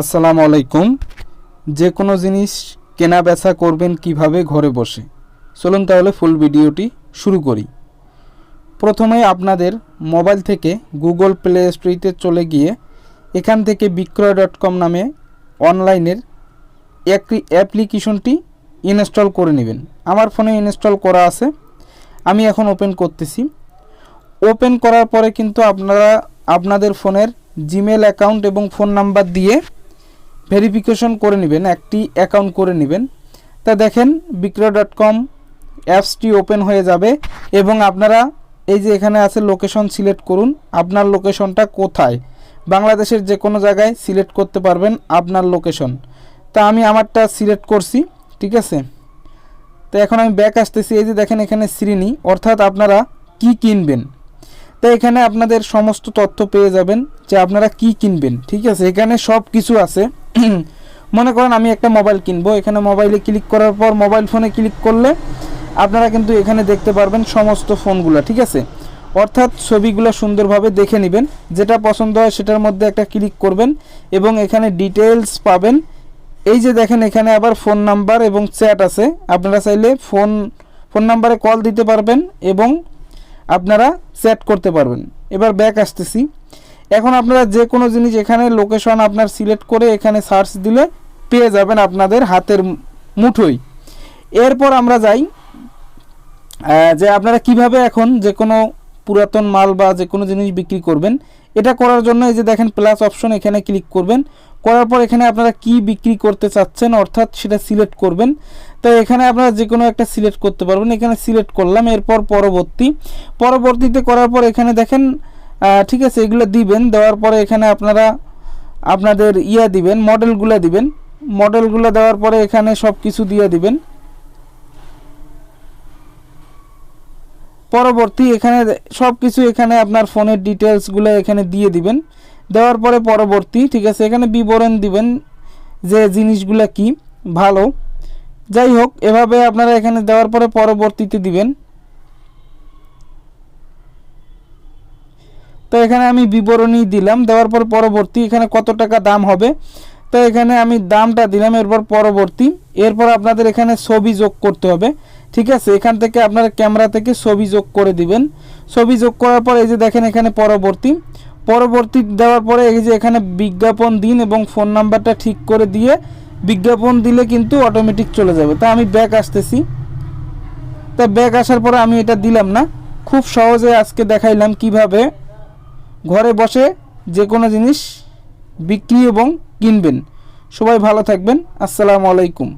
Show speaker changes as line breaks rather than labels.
আসসালামু আলাইকুম। যে কোনো জিনিস কেনা বেচা করবেন কীভাবে ঘরে বসে? চলুন তাহলে ফুল ভিডিওটি শুরু করি। প্রথমে আপনাদের মোবাইল থেকে গুগল প্লে স্টোরিতে চলে গিয়ে এখান থেকে বিক্রয় ডট কম নামে অনলাইনের একটি অ্যাপ্লিকেশনটি ইনস্টল করে নেবেন। আমার ফোনে ইনস্টল করা আছে। আমি এখন ওপেন করতেছি। ওপেন করার পরে কিন্তু আপনারা আপনাদের ফোনের জিমেল অ্যাকাউন্ট এবং ফোন নাম্বার দিয়ে ভেরিফিকেশন করে নেবেন, একটি অ্যাকাউন্ট করে নেবেন। তা দেখেন, বিক্রয় ডট কম, অ্যাপসটি ওপেন হয়ে যাবে এবং আপনারা এই যে এখানে আছে লোকেশন সিলেক্ট করুন, আপনার লোকেশনটা কোথায়? বাংলাদেশের যে কোনো জায়গায় সিলেক্ট করতে পারবেন আপনার লোকেশন। তা আমি আমারটা সিলেক্ট করছি, ঠিক আছে? তো এখন আমি ব্যাক আসতেছি, এই যে দেখেন এখানে শ্রেণি, অর্থাৎ আপনারা কি কিনবেন? তো এখানে আপনাদের সমস্ত তথ্য পেয়ে যাবেন যে আপনারা কি কিনবেন, ঠিক আছে? এখানে সব কিছু আছে। মনে করেন আমি একটা মোবাইল কিনবো, এখানে মোবাইলে ক্লিক করার পর মোবাইল ফোনে ক্লিক করলে আপনারা কিন্তু এখানে দেখতে পারবেন সমস্ত ফোনগুলো ঠিক আছে? অর্থাৎ ছবিগুলো সুন্দরভাবে দেখে নেবেন, যেটা পছন্দ হয় সেটার মধ্যে একটা ক্লিক করবেন এবং এখানে ডিটেলস পাবেন। এই যে দেখেন এখানে আবার ফোন নাম্বার এবং চ্যাট আছে, আপনারা চাইলে ফোন ফোন নাম্বারে কল দিতে পারবেন এবং আপনারা চ্যাট করতে পারবেন। এবার ব্যাক আসতেছি। এখন আপনারা যে কোনো জিনিস এখানে লোকেশন আপনার সিলেক্ট করে এখানে সার্চ দিলে পেয়ে যাবেন আপনাদের হাতের মুঠোই। এরপর আমরা যাই যে আপনারা কীভাবে এখন যে কোনো পুরাতন মাল বা যে কোনো জিনিস বিক্রি করবেন, এটা করার জন্য এই যে দেখেন প্লাস অপশন এখানে ক্লিক করবেন। করার পর এখানে আপনারা কি বিক্রি করতে চাচ্ছেন অর্থাৎ সেটা সিলেক্ট করবেন। তো এখানে আপনারা যে কোনো একটা সিলেক্ট করতে পারবেন। এখানে সিলেক্ট করলাম, এরপর পরবর্তী। পরবর্তীতে করার পর এখানে দেখেন ঠিক আছে, এগুলো দিবেন, দেওয়ার পরে এখানে আপনারা আপনাদের ইয়া দিবেন, মডেলগুলো দিবেন। মডেলগুলো দেওয়ার পরে এখানে সব কিছু দিয়ে দিবেন। পরবর্তী এখানে সব কিছু এখানে আপনার ফোনের ডিটেলসগুলো এখানে দিয়ে দিবেন। দেওয়ার পরে পরবর্তী, ঠিক আছে, এখানে বিবরণ দিবেন যে জিনিসগুলো কি, ভালো। যাই হোক, এভাবে আপনারা এখানে দেওয়ার পরে পরবর্তীতে দিবেন। তো এখানে আমি বিবরণী দিলাম, দেওয়ার পর পরবর্তী এখানে কত টাকা দাম হবে? তো এখানে আমি দামটা দিলাম, এরপর পরবর্তী। এরপর আপনাদের এখানে ছবি যোগ করতে হবে, ঠিক আছে? এখান থেকে আপনারা ক্যামেরা থেকে ছবি যোগ করে দিবেন। ছবি যোগ করার পর এই যে দেখেন এখানে পরবর্তী। পরবর্তী দেওয়ার পরে এই যে এখানে বিজ্ঞাপন দিন এবং ফোন নাম্বারটা ঠিক করে দিয়ে বিজ্ঞাপন দিলে কিন্তু অটোমেটিক চলে যাবে। তা আমি ব্যাক আসতেছি। তা ব্যাক আসার পরে আমি এটা দিলাম না। খুব সহজে আজকে দেখাইলাম কীভাবে ঘরে বসে যে কোনো জিনিস বিক্রি এবং কিনবেন। সবাই ভালো থাকবেন। আসসালামু আলাইকুম।